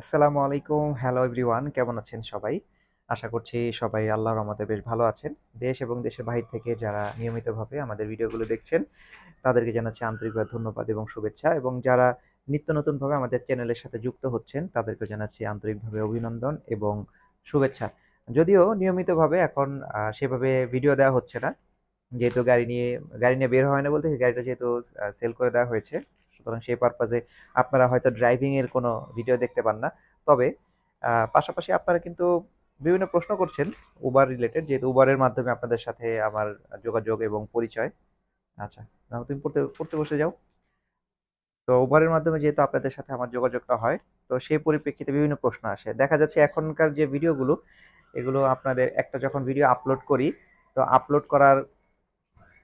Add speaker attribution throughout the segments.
Speaker 1: আসসালামু আলাইকুম। Hello everyone কেমন আছেন সবাই? আশা করছি সবাই আল্লাহর রহমতে বেশ ভালো আছেন। দেশ এবং দেশের বাহির থেকে যারা নিয়মিতভাবে আমাদের ভিডিওগুলো দেখছেন, তাদেরকে জানাচ্ছি আন্তরিকভাবে ধন্যবাদ এবং শুভেচ্ছা এবং যারা নিত্য নতুনভাবে আমাদের চ্যানেলের সাথে যুক্ত হচ্ছেন, তাদেরকে জানাচ্ছি আন্তরিকভাবে অভিনন্দন এবং শুভেচ্ছা। যদিও নিয়মিতভাবে এখন সেভাবে ভিডিও দেওয়া হচ্ছে না। যেহেতু গাড়ি নিয়ে গাড়ি নিয়ে বের হয় না বলতে গাড়িটা যেহেতু সেল করে দেওয়া হয়েছে। সুতরাং সেই পারপাজে আপনারা হয়তো ড্রাইভিং এর কোনো ভিডিও দেখতে পান না। তবে পাশাপাশি আপনারা কিন্তু বিভিন্ন প্রশ্ন করছেন উবার রিলেটেড যেহেতু উবারের মাধ্যমে আপনাদের সাথে আমার যোগাযোগ এবং পরিচয়। আচ্ছা, নাও তুমি পড়তে পড়তে বসে যাও। তো উবারের মাধ্যমে যেহেতু আপনাদের সাথে আমার যোগাযোগটা হয়, তো সেই পরিপ্রেক্ষিতে বিভিন্ন প্রশ্ন আসে। দেখা যাচ্ছে এখনকার যে ভিডিওগুলো, এগুলো আপনাদের একটা যখন ভিডিও আপলোড করি, তো আপলোড করার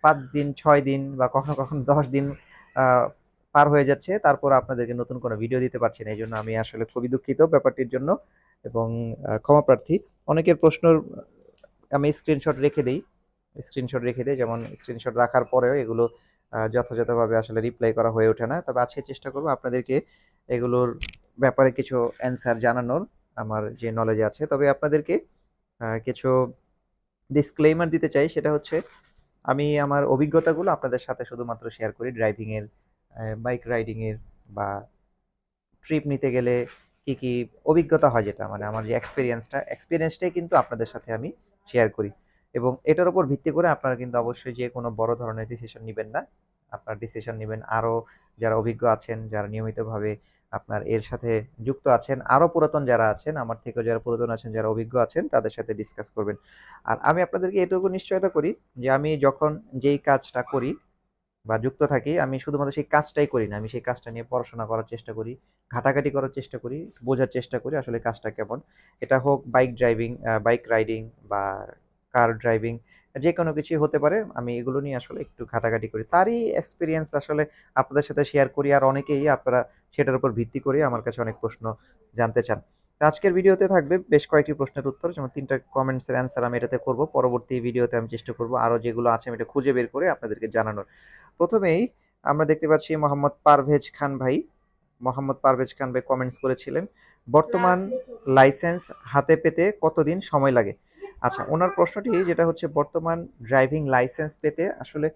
Speaker 1: পাঁচ দিন, ছয় দিন বা কখনো, কখনো ১০ দিন পার হয়ে যাচ্ছে। তারপর আপনাদেরকে নতুন কোনো ভিডিও দিতে পারছি না। এই জন্য আমি আসলে খুবই দুঃখিত ব্যাপারটির জন্য এবং ক্ষমা প্রার্থী। অনেকের প্রশ্নর আমি স্ক্রিনশট রেখে দিই স্ক্রিনশট রেখে দিই যেমন স্ক্রিনশট রাখার পরেও এগুলো যথাযথভাবে আসলে রিপ্লাই করা হয়ে ওঠে না। তবে আজকে চেষ্টা করব আপনাদেরকে এগুলোর ব্যাপারে কিছু অ্যান্সার জানানোর আমার যে নলেজ আছে। তবে আপনাদেরকে কিছু ডিসক্লেইমার দিতে চাই সেটা হচ্ছে আমি আমার অভিজ্ঞতাগুলো আপনাদের সাথে শুধুমাত্র শেয়ার করি ড্রাইভিং এর, অ্যা বাইক রাইডিং এর বা ট্রিপ নিতে গেলে কি, কি অভিজ্ঞতা হয় যেটা মানে আমার যে এক্সপেরিয়েন্সটা, এক্সপেরিয়েন্সটাই কিন্তু আপনাদের সাথে আমি শেয়ার করি। এবং এটার উপর ভিত্তি করে আপনারা কিন্তু অবশ্যই যে কোনো বড় ধরনের ডিসিশন নেবেন না। আপনার ডিসিশন নেবেন আরও যারা অভিজ্ঞ আছেন, যারা নিয়মিতভাবে আপনার এর সাথে যুক্ত আছেন, আরও পুরাতন যারা আছেন, আমার থেকেও যারা পুরাতন আছেন, যারা অভিজ্ঞ আছেন, তাদের সাথে ডিসকাস করবেন। আর আমি আপনাদেরকে এটুকু নিশ্চয়তা করি যে আমি যখন যেই কাজটা করি বা যুক্ত থাকি, আমি শুধুমাত্র সেই কাজটাই করি না। আমি সেই কাজটা নিয়ে পড়াশোনা করার চেষ্টা করি, ঘাটাঘাটি করার চেষ্টা করি, বোঝার চেষ্টা করি আসলে কাজটা কেমন। এটা হোক বাইক ড্রাইভিং, বাইক রাইডিং বা কার ড্রাইভিং যে কোনো কিছুই হতে পারে। আমি এগুলো নিয়ে আসলে একটু ঘাটাঘাটি করি। তারই এক্সপিরিয়েন্স আসলে আপনাদের সাথে শেয়ার করি। আর অনেকেই আপনারা সেটার উপর ভিত্তি করে আমার কাছে অনেক প্রশ্ন জানতে চান। তো আজকের ভিডিওতে থাকবে বেশ কয়েকটি প্রশ্নের উত্তর যেমন ৩ টা কমেন্টস এর অ্যান্সার আমি এটাতে করব। পরবর্তী ভিডিওতে আমি চেষ্টা করব আরও যেগুলো আছে আমি এটা খুঁজে বের করে আপনাদেরকে জানানোর। প্রথমেই আমরা দেখতে পাচ্ছি মোহাম্মদ পারভেজ খান ভাই, মোহাম্মদ পারভেজ খান ভাই কমেন্টস করেছিলেন। বর্তমান লাইসেন্স হাতে পেতে কতদিন সময় লাগে? আচ্ছা, ওনার প্রশ্নটি যেটা হচ্ছে বর্তমান ড্রাইভিং লাইসেন্স পেতে আসলে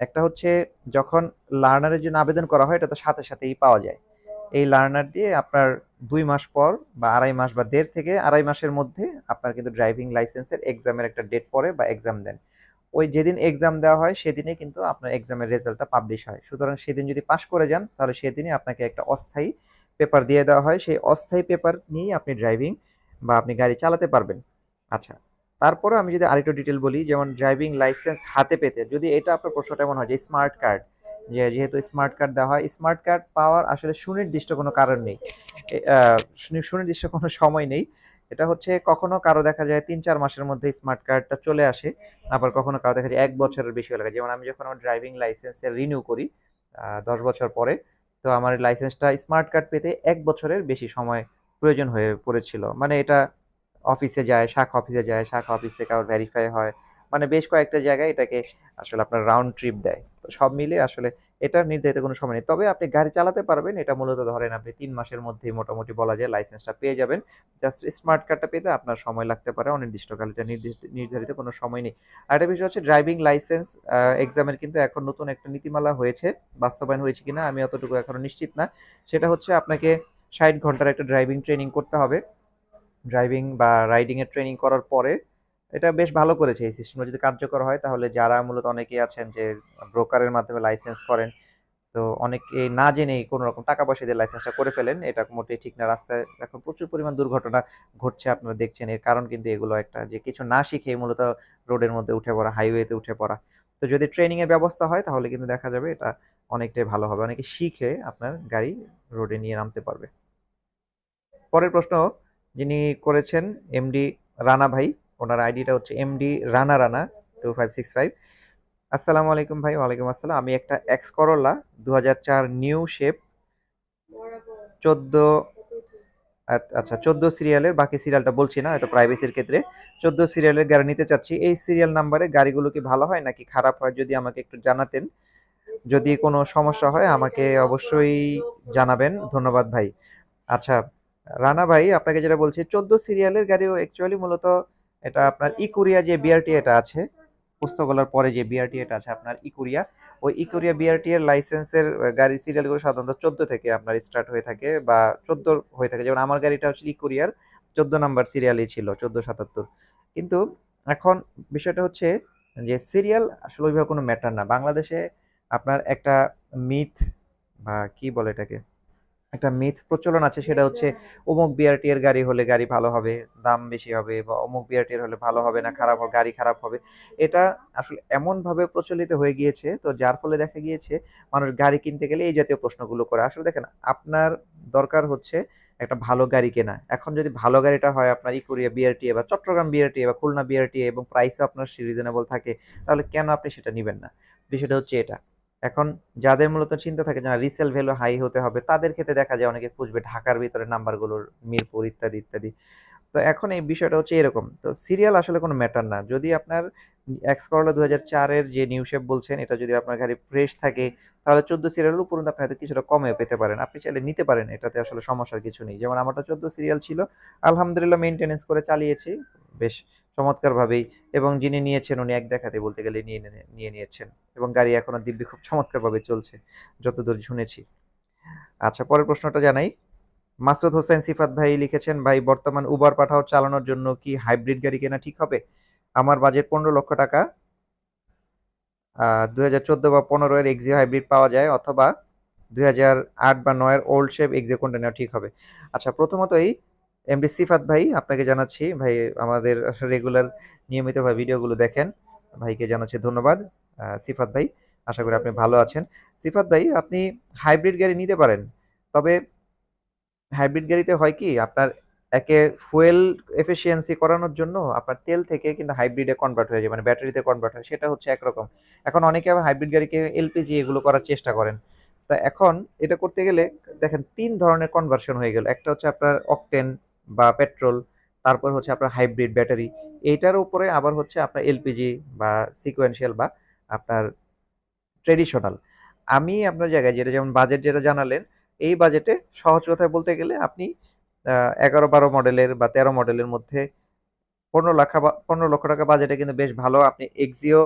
Speaker 1: একটা হচ্ছে যখন লার্নারের জন্য আবেদন করা হয় এটা তো সাথে, সাথেই পাওয়া যায়। এই লার্নার দিয়ে আপনার ২ মাস পর বা ২.৫ মাস বা দেড় থেকে ২.৫ মাসের মধ্যে আপনার কিন্তু ড্রাইভিং লাইসেন্সের এক্সামের একটা ডেট পড়ে বা এক্সাম দেন। ওই যেদিন এক্সাম দেওয়া হয় সেদিনে কিন্তু আপনার এক্সামের রেজাল্টটা পাবলিশ হয়। সুতরাং সেদিন যদি পাশ করে যান তাহলে সেদিনই আপনাকে একটা অস্থায়ী পেপার দিয়ে দেওয়া হয়। সেই অস্থায়ী পেপার নিয়েই আপনি ড্রাইভিং বা আপনি গাড়ি চালাতে পারবেন। আচ্ছা, তারপরেও আমি যদি আরেকটু ডিটেল বলি যেমন ড্রাইভিং লাইসেন্স হাতে পেতে যদি এটা আপনার প্রশ্নটা এমন হয় যে স্মার্ট কার্ড যে যেহেতু স্মার্ট কার্ড দেওয়া হয়, স্মার্ট কার্ড পাওয়ার আসলে সুনির্দিষ্ট কোনো কারণ নেই। সুনি সুনির্দিষ্ট কোনো সময় নেই। এটা হচ্ছে কখনো কারও দেখা যায় ৩-৪ মাসের মধ্যে স্মার্ট কার্ডটা চলে আসে। আবার কখনো কারও দেখা যায় এক বছরের বেশিও লাগে। যেমন আমি যখন আমার ড্রাইভিং লাইসেন্সের রিনিউ করি দশ বছর পরে, তো আমার লাইসেন্সটা স্মার্ট কার্ড পেতে এক বছরের বেশি সময় প্রয়োজন হয়ে পড়েছিল। মানে এটা অফিসে যায়, শাখা অফিসে যায়, শাখা অফিসে আবার ভেরিফাই হয়। মানে বেশ কয়েকটা জায়গায় এটাকে আসলে আপনার রাউন্ড ট্রিপ দেয়। তো সব মিলিয়ে আসলে এটা নির্ধারিত কোনো সময় নেই। তবে আপনি গাড়ি চালাতে পারবেন। এটা মূলত ধরেন আপনি তিন মাসের মধ্যেই মোটামুটি বলা যায় লাইসেন্সটা পেয়ে যাবেন। জাস্ট স্মার্ট কার্ডটা পেতে আপনার সময় লাগতে পারে, অনির্দিষ্টকাল। এটা নির্ধারিত কোনো সময় নেই। আরেকটা বিষয় হচ্ছে ড্রাইভিং লাইসেন্স এক্সামের কিন্তু এখন নতুন একটা নীতিমালা হয়েছে। বাস্তবায়ন হয়েছে কিনা আমি অতটুকু এখনও নিশ্চিত না। সেটা হচ্ছে আপনাকে ৬০ ঘণ্টার একটা ড্রাইভিং ট্রেনিং করতে হবে। ড্রাইভিং বা রাইডিংয়ের ট্রেনিং করার পরে এটা বেশ ভালো করেছে এই সিস্টেমটা যদি কার্যকর হয় তাহলে যারা মূলত অনেকেই আছেন যে ব্রোকারের মাধ্যমে লাইসেন্স করেন। তো অনেকে না জেনেই কোনো রকম টাকা পয়সা দিয়ে লাইসেন্সটা করে ফেলেন। এটা মোটেই ঠিক না। রাস্তায় এখন প্রচুর পরিমাণ দুর্ঘটনা ঘটছে আপনারা দেখছেন। এর কারণ কিন্তু এগুলো একটা যে কিছু না শিখেই মূলত রোডের মধ্যে উঠে পড়া, হাইওয়েতে উঠে পড়া। তো যদি ট্রেনিং এর ব্যবস্থা হয় তাহলে কিন্তু দেখা যাবে এটা অনেকটাই ভালো হবে। অনেকে শিখে আপনার গাড়ি রোডে নিয়ে নামতে পারবে। পরের প্রশ্ন যিনি করেছেন এমডি রানা ভাই। ওনার আইডিটা হচ্ছে এমডি রানা রানা 2565 আসসালামু আলাইকুম ভাই। ওয়ালাইকুম আসসালাম। আমি একটা এক্স করোলা ২০০৪ নিউ শেপ ১৪ আ আচ্ছা ১৪ সিরিয়ালের বাকি সিরিয়ালটা বলছি না হয়তো প্রাইভেসির ক্ষেত্রে। ১৪ সিরিয়ালের গাড়ি নিতে চাচ্ছি। এই সিরিয়াল নাম্বারে গাড়িগুলো কি ভালো হয় নাকি খারাপ হয় যদি আমাকে একটু জানাতেন। যদি কোনো সমস্যা হয় আমাকে অবশ্যই জানাবেন। ধন্যবাদ ভাই। আচ্ছা, রানা ভাই আপনাকে যেটা বলছি ১৪ সিরিয়ালের গাড়িও অ্যাকচুয়ালি মূলত এটা আপনার ইকুরিয়া যে বিআরটি এটা আছে, পুস্তকগুলোর পরে যে বিআরটি এটা আছে আপনার ইকুরিয়া, ওই ইকুরিয়া বিআরটি এর লাইসেন্সের গাড়ি সিরিয়ালগুলো সাধারণত ১৪ থেকে আপনার স্টার্ট হয়ে থাকে বা ১৪ হয়ে থাকে। যেমন আমার গাড়িটা হচ্ছে ইকুরিয়ার ১৪ নাম্বার সিরিয়ালই ছিল ১৪৭৭ কিন্তু এখন বিষয়টা হচ্ছে যে সিরিয়াল আসলে ওইভাবে কোনো ম্যাটার না। বাংলাদেশে আপনার একটা মিথ বা কি বলে এটাকে? একটা মিথ প্রচলন আছে সেটা হচ্ছে অমুক বিআরটি এর গাড়ি হলে গাড়ি ভালো হবে, দাম বেশি হবে বা অমুক বিআরটি এর হলে ভালো হবে না, খারাপ হবে গাড়ি খারাপ হবে। এটা আসলে এমনভাবে প্রচলিত হয়ে গিয়েছে তো যার ফলে দেখা গিয়েছে মানুষ গাড়ি কিনতে গেলে এই জাতীয় প্রশ্নগুলো করে। আসলে দেখেন আপনার দরকার হচ্ছে একটা ভালো গাড়ি কেনা। এখন যদি ভালো গাড়িটা হয় আপনার ইকুরিয়া বিআরটিএ বা চট্টগ্রাম বিআরটিএ বা খুলনা বিআরটিএ এবং প্রাইসও আপনার রিজনেবল থাকে তাহলে কেন আপনি সেটা নিবেন না? বিষয়টা হচ্ছে এটা। এখন যাদের মূলত চিন্তা থাকে যে না রিসেল ভ্যালু হাই হতে হবে তাদের ক্ষেত্রে দেখা যায় অনেকে খুঁজবে ঢাকার ভিতরে নাম্বারগুলোর মিরপুর ইত্যাদি, ইত্যাদি। তো এখন এই বিষয়টা হচ্ছে এরকম। তো সিরিয়াল আসলে কোনো ম্যাটার না। যদি আপনার এক্স করোলা ২০০৪ এর যে নিউ শেপ বলছেন এটা যদি আপনার গাড়ি ফ্রেশ থাকে তাহলে ১৪ সিরিয়ালের উপরন্তু আপনি হয়তো কিছুটা কমেও পেতে পারেন। আপনি চাইলে নিতে পারেন। এটাতে আসলে সমস্যার কিছু নেই। যেমন আমারটা ১৪ সিরিয়াল ছিল। আলহামদুলিল্লাহ মেইনটেন্যান্স করে চালিয়েছি বেশ চমৎকারভাবেই এবং যিনি নিয়েছেন উনি এক দেখাতে বলতে গেলে নিয়ে নিয়ে নিয়েছেন এবং গাড়ি এখনও দিব্যি খুব চমৎকারভাবে চলছে যতদূর শুনেছি। আচ্ছা পরের প্রশ্নটা জানাই। মাসুদ হোসেন সিফাত ভাই লিখেছেন, "ভাই বর্তমান উবার পাঠাও চালানোর জন্য কি হাইব্রিড গাড়ি কেনা ঠিক হবে? আমার বাজেট ১৫ লক্ষ টাকা। দু হাজার চোদ্দ বা ১৫ এর এক্সিও হাইব্রিড পাওয়া যায় অথবা ২০০৮ বা ৯ এর ওল্ড শেপ এক্সিও কোনটা নেওয়া ঠিক হবে?" আচ্ছা প্রথমতই এমডি সিফাত ভাই, আপনাকে জানাচ্ছি, ভাই আমাদের রেগুলার নিয়মিতভাবে ভিডিওগুলো দেখেন। ভাইকে জানাচ্ছি ধন্যবাদ। সিফাত ভাই। আশা করি আপনি ভালো আছেন। সিফাত ভাই, আপনি হাইব্রিড গাড়ি নিতে পারেন। তবে হাইব্রিড গাড়িতে হয় কি, আপনার একে ফুয়েল এফিসিয়েন্সি করানোর জন্য আপনার তেল থেকে কিন্তু হাইব্রিডে কনভার্ট হয়ে যায়। মানে ব্যাটারিতে কনভার্ট হয়, সেটা হচ্ছে একরকম। এখন অনেকে আবার হাইব্রিড গাড়িকে এলপিজি এগুলো করার চেষ্টা করেন। তা এখন এটা করতে গেলে দেখেন তিন ধরনের কনভার্সন হয়ে গেল। একটা হচ্ছে আপনার অকটেন বা পেট্রোল, তারপর হচ্ছে আপনার হাইব্রিড ব্যাটারি। এইটার উপরে আবার হচ্ছে আপনার এলপিজি বা সিকোয়েন্সিয়াল বা আপনার ট্রেডিশনাল আমি আপনার জায়গায় যেটা যেমন বাজেট যেটা জানালেন, এই বাজেটে সহজ কথায় বলতে গেলে আপনি এগারো ১১-১২ মডেলের বা ১৩ মডেলের মধ্যে ১৫ লাখা ১৫ লক্ষ টাকা বাজেটে কিন্তু বেশ ভালো আপনি এক্সিও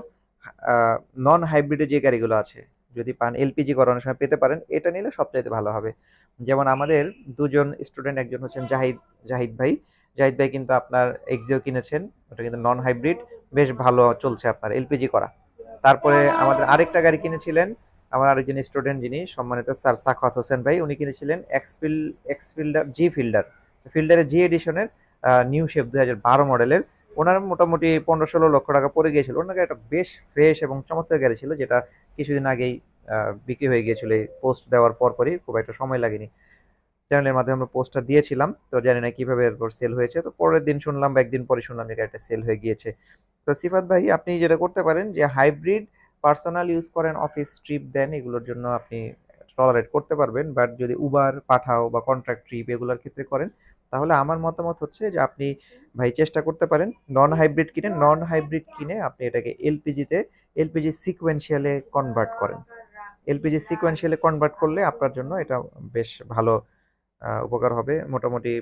Speaker 1: নন হাইব্রিডের যে গাড়িগুলো আছে, যদি পান এলপিজি করানোর সময় পেতে পারেন, এটা নিলে সবচাইতে ভালো হবে। যেমন আমাদের দুজন স্টুডেন্ট একজন হচ্ছেন জাহিদ, জাহিদ ভাই। জাহিদ ভাই কিন্তু আপনার এক্সিও কিনেছেন। ওটা কিন্তু নন হাইব্রিড বেশ ভালো চলছে আপনার এলপিজি করা। তারপরে আমাদের আরেকটা গাড়ি কিনেছিলেন আমার আরেকজন স্টুডেন্ট যিনি সম্মানিত স্যার সাখাওয়াত হোসেন ভাই উনি কিনেছিলেন এক্সফিল এক্সফিল্ডার জি ফিল্ডার। ফিল্ডারের জি এডিশনের নিউ শেপ ২০১২ মডেলের। উনার মোটামুটি ১৫-১৬ লক্ষ টাকা পড়ে গিয়েছিল। উনার গাড়িটা বেশ ফ্রেশ এবং চমৎকার গাড়ি ছিল যেটা কিছুদিন আগেই বিক্রি হয়ে গিয়েছিল পোস্ট দেওয়ার পরপরই খুব একটা সময় লাগেনি। চ্যানেলের মাধ্যমে আমরা পোস্টটা দিয়েছিলাম। তো জানি না কীভাবে এরপর সেল হয়েছে। তো পরের দিন শুনলাম বা একদিন পরে শুনলাম যে গাড়িটা সেল হয়ে গিয়েছে। তো সিফাত ভাই আপনি যেটা করতে পারেন যে হাইব্রিড পার্সোনাল ইউজ করেন, অফিস ট্রিপ দেন এগুলোর জন্য আপনি টলারেট করতে পারবেন। বাট যদি উবার, পাঠাও বা কন্ট্রাক্ট ট্রিপ এগুলোর ক্ষেত্রে করেন, তাহলে আমার মতামত হচ্ছে যে আপনি ভাই চেষ্টা করতে পারেন নন হাইব্রিড কিনে নন হাইব্রিড কিনে আপনি এটাকে এলপিজিতে এলপিজি সিকোয়েন্সিয়ালে কনভার্ট করেন। এলপিজি সিকোয়েন্সিয়াল কনভার্ট করলে আপনার জন্য এটা বেশ ভালো উপকার হবে। মোটামুটি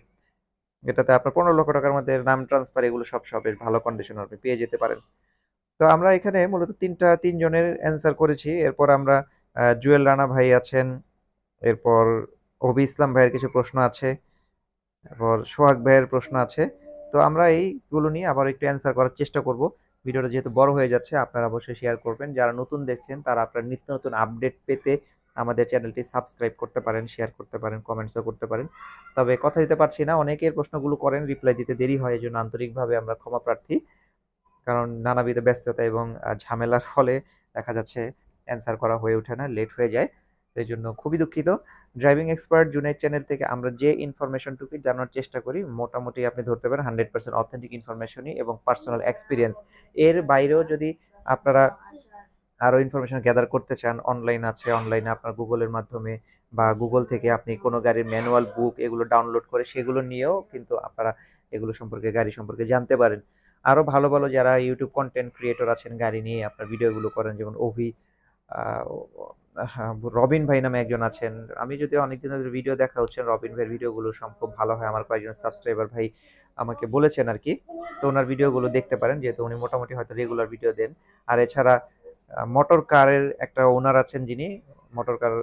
Speaker 1: এটাতে আপনার ১৫ লক্ষ টাকার মধ্যে নাম ট্রান্সফার এগুলো সব, সব বেশ ভালো কন্ডিশনে আপনি পেয়ে যেতে পারেন। তো আমরা এখানে মূলত ৩ টা ৩ অ্যান্সার করেছি। এরপর আমরা জুয়েল রানা ভাই আছেন। এরপর অভি ইসলাম ভাইয়ের কিছু প্রশ্ন আছে। এরপর সোহাগ ভাইয়ের প্রশ্ন আছে। তো আমরা এইগুলো নিয়ে আবার একটু অ্যান্সার করার চেষ্টা করব। ভিডিওটা যেহেতু বড় হয়ে যাচ্ছে আপনারা অবশ্যই শেয়ার করবেন। যারা নতুন দেখছেন তারা আপনার নিত্য নতুন আপডেট পেতে আমাদের চ্যানেলটি সাবস্ক্রাইব করতে পারেন, শেয়ার করতে পারেন, কমেন্টসও করতে পারেন। তবে কথা দিতে পারছি না অনেকের প্রশ্নগুলো করেন রিপ্লাই দিতে দেরি হয় এজন্য আন্তরিকভাবে আমরা ক্ষমা প্রার্থী। কারণ নানাবিধ ব্যস্ততা এবং ঝামেলার ফলে দেখা যাচ্ছে অ্যান্সার করা হয়ে ওঠে না, লেট হয়ে যায়। তো জন্য খুবই দুঃখিত। ড্রাইভিং এক্সপার্ট জুনের চ্যানেল থেকে আমরা যে ইনফরমেশনটুকুই জানার চেষ্টা করি মোটামুটি আপনি ধরতে পারেন 100% অথেন্টিক ইনফরমেশনই এবং পার্সোনাল এক্সপিরিয়েন্স এর বাইরেও যদি আপনারা আরও ইনফরমেশন গ্যাদার করতে চান, অনলাইন আছে, অনলাইনে আপনার গুগলের মাধ্যমে বা গুগল থেকে আপনি কোনো গাড়ির ম্যানুয়াল বুক এগুলো ডাউনলোড করে সেগুলো নিয়েও কিন্তু আপনারা এগুলো সম্পর্কে গাড়ি সম্পর্কে জানতে পারেন। আরও ভালো, ভালো যারা ইউটিউব কন্টেন্ট ক্রিয়েটর আছেন গাড়ি নিয়ে আপনার ভিডিওগুলো করেন যেমন অভি, আহ, ও- হ্যাঁ, রবিন ভাই নামে একজন আছেন। আমি যদি অনেকদিন ধরে ভিডিও দেখা হচ্ছে, রবিন ভাইয়ের ভিডিওগুলো খুব ভালো হয়। আমার কয়েকজন সাবস্ক্রাইবার ভাই আমাকে বলেছেন আর কি তো ওনার ভিডিওগুলো দেখতে পারেন, যেহেতু উনি মোটামুটি হয়তো রেগুলার ভিডিও দেন। আর এছাড়া মোটর কারের একটা ওনার আছেন যিনি মোটর কার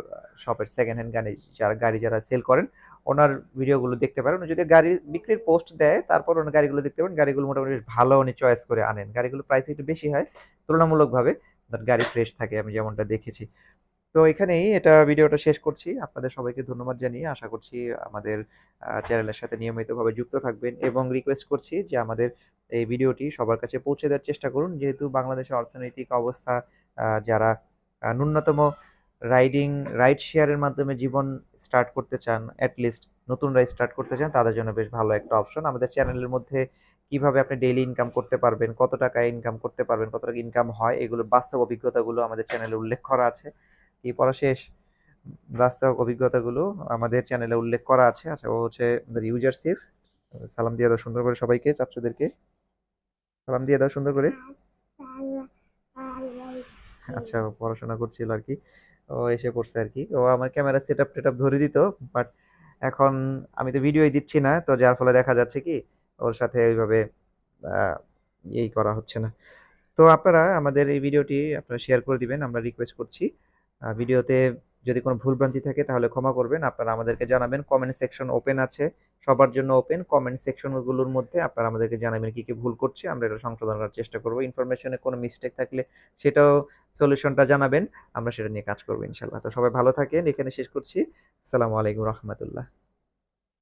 Speaker 1: শপের সেকেন্ড হ্যান্ড গাড়ি যারা গাড়ি যারা সেল করেন, ওনার ভিডিওগুলো দেখতে পারেন। উনি যদি গাড়ি বিক্রির পোস্ট দেয়, তারপর ওনার গাড়িগুলো দেখতে পারেন। গাড়িগুলো মোটামুটি ভালো উনি চয়েস করে আনেন। গাড়িগুলো প্রাইস একটু বেশি হয়, তুলনামূলকভাবে। তার গাড়ি ফ্রেশ থাকে, আমি যেমনটা দেখেছি। তো এখানেই এটা ভিডিওটা শেষ করছি। আপনাদের সবাইকে ধন্যবাদ জানিয়ে আশা করছি আমাদের চ্যানেলের সাথে নিয়মিতভাবে যুক্ত থাকবেন এবং রিকোয়েস্ট করছি যে আমাদের এই ভিডিওটি সবার কাছে পৌঁছে দেওয়ার চেষ্টা করুন। যেহেতু বাংলাদেশের অর্থনৈতিক অবস্থা যারা ন্যূনতম রাইডিং রাইড শেয়ারের মাধ্যমে জীবন স্টার্ট করতে চান অ্যাটলিস্ট নতুন রাইড স্টার্ট করতে চান, তাদের জন্য বেশ ভালো একটা অপশন আমাদের চ্যানেলের মধ্যে কীভাবে আপনি ডেইলি ইনকাম করতে পারবেন, কত টাকা ইনকাম করতে পারবেন, কত টাকা ইনকাম হয়, এগুলো বাস্তব অভিজ্ঞতাগুলো আমাদের চ্যানেলে উল্লেখ করা আছে। কি পড়া শেষ? বাস্তব অভিজ্ঞতাগুলো আমাদের চ্যানেলে উল্লেখ করা আছে। আচ্ছা ও হচ্ছে আমাদের ইউজারশিপ সালাম দিয়ে দাও সুন্দর করে সবাইকে চাচ্চুদেরকে সালাম দিয়ে দাও সুন্দর করে। আচ্ছা পড়াশোনা করছিল আর কি। ও এসে পড়ছে আর কি। ও আমার ক্যামেরা সেট আপ টেট আপ ধরে দিত বাট এখন আমি তো ভিডিওই দিচ্ছি না, তো যার ফলে দেখা যাচ্ছে কি ওর সাথে ওইভাবে এই করা হচ্ছে না। তো আপনারা আমাদের এই ভিডিওটি আপনারা শেয়ার করে দিবেন, আমরা রিকোয়েস্ট করছি। ভিডিওতে যদি কোনো ভুলভ্রান্তি থাকে তাহলে ক্ষমা করবেন। আপনারা আমাদেরকে জানাবেন কমেন্ট সেকশন ওপেন আছে, সবার জন্য ওপেন কমেন্ট সেকশনগুলোর মধ্যে আপনারা আমাদেরকে জানাবেন কি কি ভুল করছে, আমরা এটা সংশোধন করার চেষ্টা করব। ইনফরমেশনে কোনো মিস্টেক থাকলে সেটাও সলিউশনটা জানাবেন, আমরা সেটা নিয়ে কাজ করব ইনশাল্লাহ তো সবাই ভালো থাকেন, এখানে শেষ করছি। আসসালামু আলাইকুম রহমতুল্লাহ।